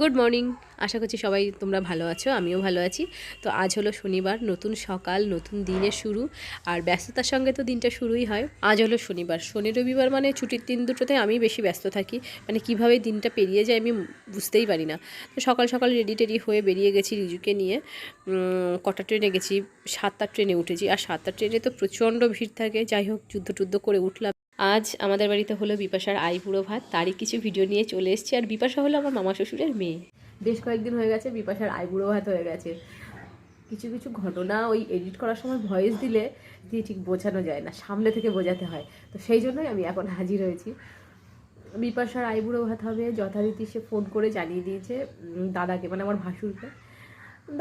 Good morning আশা করছি সবাই তোমরা ভালো আছো, আমিও ভালো আছি। তো আজ হলো শনিবার, নতুন সকাল, নতুন দিনের শুরু। আর ব্যস্ততার সঙ্গে তো দিনটা শুরুই হয়। আজ হলো শনিবার। শনি রবিবার মানে ছুটির দিন দুটোতে আমি বেশি ব্যস্ত থাকি। মানে কীভাবে দিনটা পেরিয়ে যায় আমি বুঝতেই পারি না। তো সকাল সকাল রেডি টেডি হয়ে বেরিয়ে গেছি রিজুকে নিয়ে। কটা ট্রেনে গেছি? সাতটার ট্রেনে উঠেছি। আর সাতটার ট্রেনে তো প্রচণ্ড ভিড় থাকে। যাই হোক, যুদ্ধ টুদ্ধ করে উঠলাম। আজ আমাদের বাড়িতে হলো বিপাশার আইপুরো ভাত, তারই কিছু ভিডিও নিয়ে চলে এসেছি। আর বিপাশা হলো আমার মামা শ্বশুরের মেয়ে। বেশ কয়েকদিন হয়ে গেছে বিপাশার আইবুড়ো ভাত হয়ে গেছে। কিছু কিছু ঘটনা ওই এডিট করার সময় ভয়েস দিলে দিয়ে ঠিক বোঝানো যায় না, সামনে থেকে বোঝাতে হয়। তো সেই জন্যই আমি এখন হাজির হয়েছি। বিপাশার আইবুড়ো ভাত হবে, যথারীতি সে ফোন করে জানিয়ে দিয়েছে দাদাকে মানে আমার ভাসুরকে।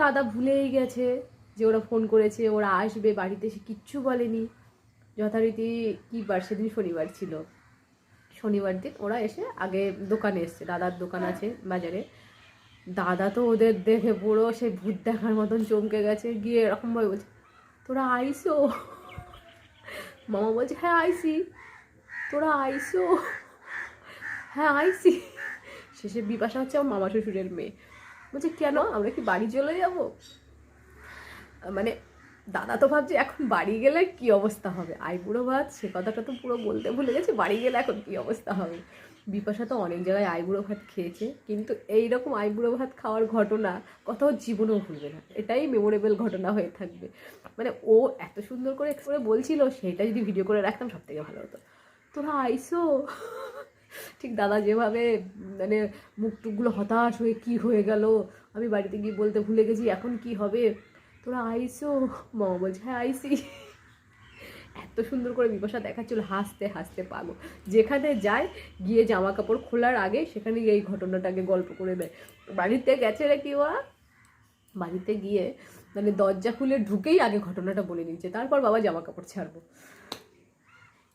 দাদা ভুলেই গেছে যে ওরা ফোন করেছে, ওরা আসবে, বাড়িতে সে কিচ্ছু বলেনি। যথারীতি কী বার? সেদিন শনিবার ছিল। শনিবার দিন ওরা এসে আগে দোকানে এসছে, দাদার দোকান আছে বাজারে। দাদা তো ওদের দেখে পুরো সে ভূত দেখার মতন চমকে গেছে, গিয়ে এরকমভাবে বলছে, তোরা আইসো? মামা বলছে হ্যাঁ আইসি। তোরা আইসো? হ্যাঁ আইসি। শেষে বিপাশা হচ্ছে আমার মামা শ্বশুরের মেয়ে। বলছে, কেন? আমরা কি বাড়ি চলে যাব? মানে দাদা তো ভাবছে, এখন বাড়ি গেলে কি অবস্থা হবে? আইবুড়ো ভাত, সে কথাটা তো পুরো বলতে ভুলে গেছে, বাড়ি গেলে এখন কি অবস্থা হবে? বিপাশা তো অনেক জায়গায় আইবুড়ো ভাত খেয়েছে, কিন্তু এই রকম আইবুড়ো ভাত খাওয়ার ঘটনা কোথাও জীবনেও ভুলবে না। এটাই মেমোরেবল ঘটনা হয়ে থাকবে। মানে ও এত সুন্দর করে করে বলছিল সেটা যদি ভিডিও করে রাখতাম সব থেকে ভালো হতো। তোরা আইসো। ঠিক দাদা যেভাবে মানে মুখ টুকগুলো হতাশ হয়ে কি হয়ে গেল, আমি বাড়িতে গিয়ে বলতে ভুলে গেছি, এখন কি হবে? তোরা আইসো, মামা বলছে হ্যাঁ আইসি। এত সুন্দর করে বিপাশা দেখাচ্ছিল, হাসতে হাসতে পাগল। যেখানে যায়, গিয়ে জামা কাপড় খোলার আগে সেখানে গিয়ে এই ঘটনাটাকে গল্প করে দেয়। বাড়িতে গেছে রে কি ওরা? বাড়িতে গিয়ে মানে দরজা খুলে ঢুকেই আগে ঘটনাটা বলে নিচ্ছে তারপর বাবা জামা কাপড় ছাড়বো।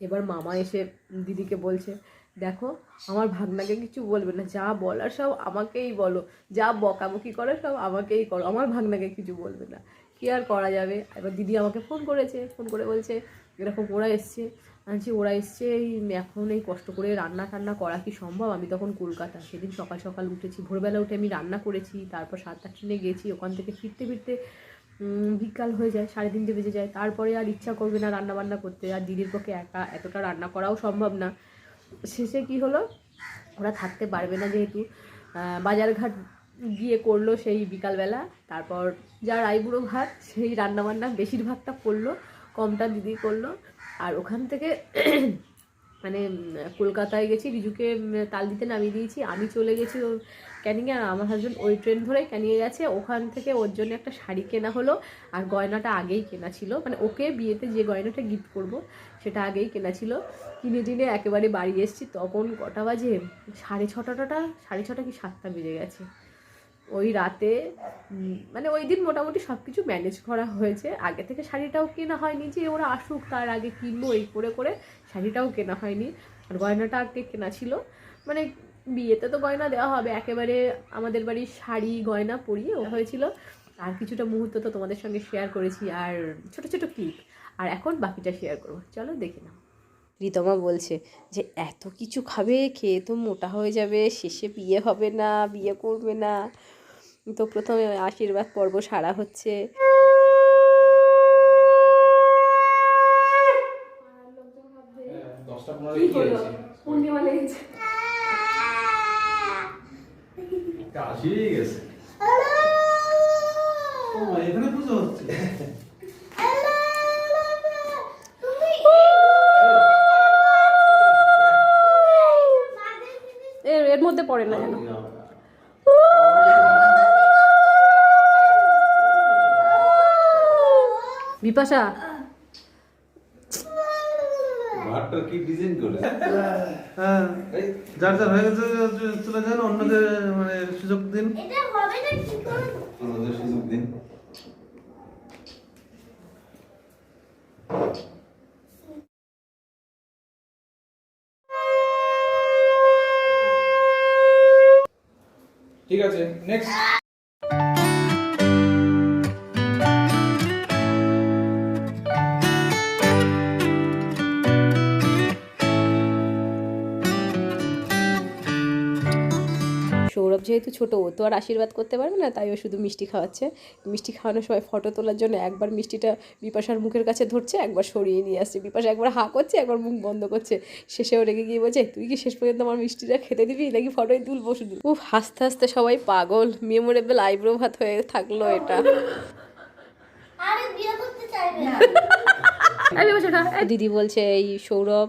এবার মামা এসে দিদিকে বলছে দেখো, আমার ভাগনাকে কিছু বলবে না, যা বলার সব আমাকেই বলো, যা বকাবকি করে সব আমাকেই করো, আমার ভাগনাকে কিছু বলবে না। কী আর করা যাবে? এবার দিদি আমাকে ফোন করেছে ফোন করে বলছে, এরকম ওরা এসছে। আনছি ওরা এসছে এই এখন এই কষ্ট করে রান্না টান্না করা কি সম্ভব? আমি তখন কলকাতা। সেদিন সকাল সকাল উঠেছি, ভোরবেলা উঠে আমি রান্না করেছি, তারপর সাতটা ট্রেনে গেছি, ওখান থেকে ফিরতে ফিরতে বিকাল হয়ে যায়, সাড়ে তিনটে বেজে যায়। তারপরে আর ইচ্ছা করবে না রান্না বান্না করতে। আর দিদির পক্ষে একা এতটা রান্না করাও সম্ভব না। শেষে কি হলো? ওরা থাকতে পারবে না যেহেতু বাজারঘাট গিয়ে করল সেই বিকালবেলা, তারপর যা আইবুড়ো ভাত, সেই রান্নাবান্না বেশিরভাগটা করল, কমটা দিদি করল, আর ওখান থেকে মানে কলকাতায় গেছি, রিজুকে তাল দিতে নামিয়ে দিয়েছি। আমি চলে গেছি ওর ক্যানিংয়ে আর আমার হাজব্যান্ড ওই ট্রেন ধরে ক্যানিংয়ে গেছে। ওখান থেকে ওর জন্য একটা শাড়ি কেনা হলো, আর গয়নাটা আগেই কেনা ছিল। মানে ওকে বিয়েতে যে গয়নাটা গিফট করব, সেটা আগেই কেনা ছিল। কিনে টিনে একেবারে বাড়ি এসেছি। তখন কটা বাজে? সাড়ে ছটাটা সাড়ে ছটা কি সাতটা বেজে গেছে। ওই রাতে মানে ওই দিন মোটামুটি সব কিছু ম্যানেজ করা হয়েছে। আগে থেকে শাড়িটাও কেনা হয়নি যে ওরা আসুক, তার আগে কিনবো, এই করে করে শাড়িটাও কেনা হয়নি। আর গয়নাটা আগে কেনা ছিল। মানে বিয়েতে তো গয়না দেওয়া হবে, একেবারে আমাদের বাড়ির শাড়ি, গয়না পরিয়ে হয়েছিল। আর কিছুটা মুহূর্ত তো তোমাদের সঙ্গে শেয়ার করেছি, আর ছোট ছোট ক্লিপ আর এখন বাকিটা শেয়ার করব। চলো দেখে নাও। রিতমা বলছে যে এত কিছু খাবে খেয়ে তো মোটা হয়ে যাবে শেষে বিয়ে হবে না বিয়ে করবে না। তো প্রথমে আশীর্বাদ পর্ব সারা হচ্ছে। কাশি গেছে? ও এখানে পুজো হচ্ছে। পড়ে না যেন। বিপাশা। ঘরটা কি ডিজাইন করে? হ্যাঁ যার যার হয়ে গেছে চলে যান অন্যদের মানে সুযোগ দিন। এটা হবে না কি করে? অন্যদের সুযোগ দিন। ঠিক আছে নেক্সট যেহেতু ছোটো ও তো আর আশীর্বাদ করতে পারবে না তাই ও শুধু মিষ্টি খাওয়াচ্ছে। মিষ্টি খাওয়ানোর সময় ফটো তোলার জন্য একবার মিষ্টিটা বিপাশার মুখের কাছে ধরছে একবার সরিয়ে নিয়ে আসছে। বিপাশা একবার হা করছে একবার মুখ বন্ধ করছে। শেষে ও রেগে গিয়ে বলছে তুই কি শেষ পর্যন্ত আমার মিষ্টিটা খেতে দিবি? নাকি ফটোই তুলবো শুধু? ও হাসতে হাসতে সবাই পাগল। মেমোরেবল আইব্রো ভাত হয়ে থাকল এটা। আরে বিয়ে করতে চাইবে না। দিদি বলছে এই সৌরভ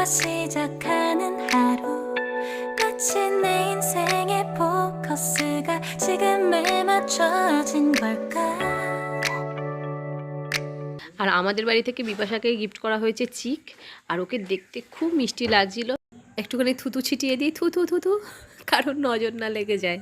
너와 시작하는 하루 마치 내 인생의 포커스가 지금에 맞춰진 걸까 আর আমাদের বাড়ি থেকে বিপাশাকে গিফট করা হয়েছে চিক আর ওকে দেখতে খুব মিষ্টি লাগছিল একটুখানি থুতু ছিটিয়ে দিই থু থু থু থু কারণ নজর না লেগে যায়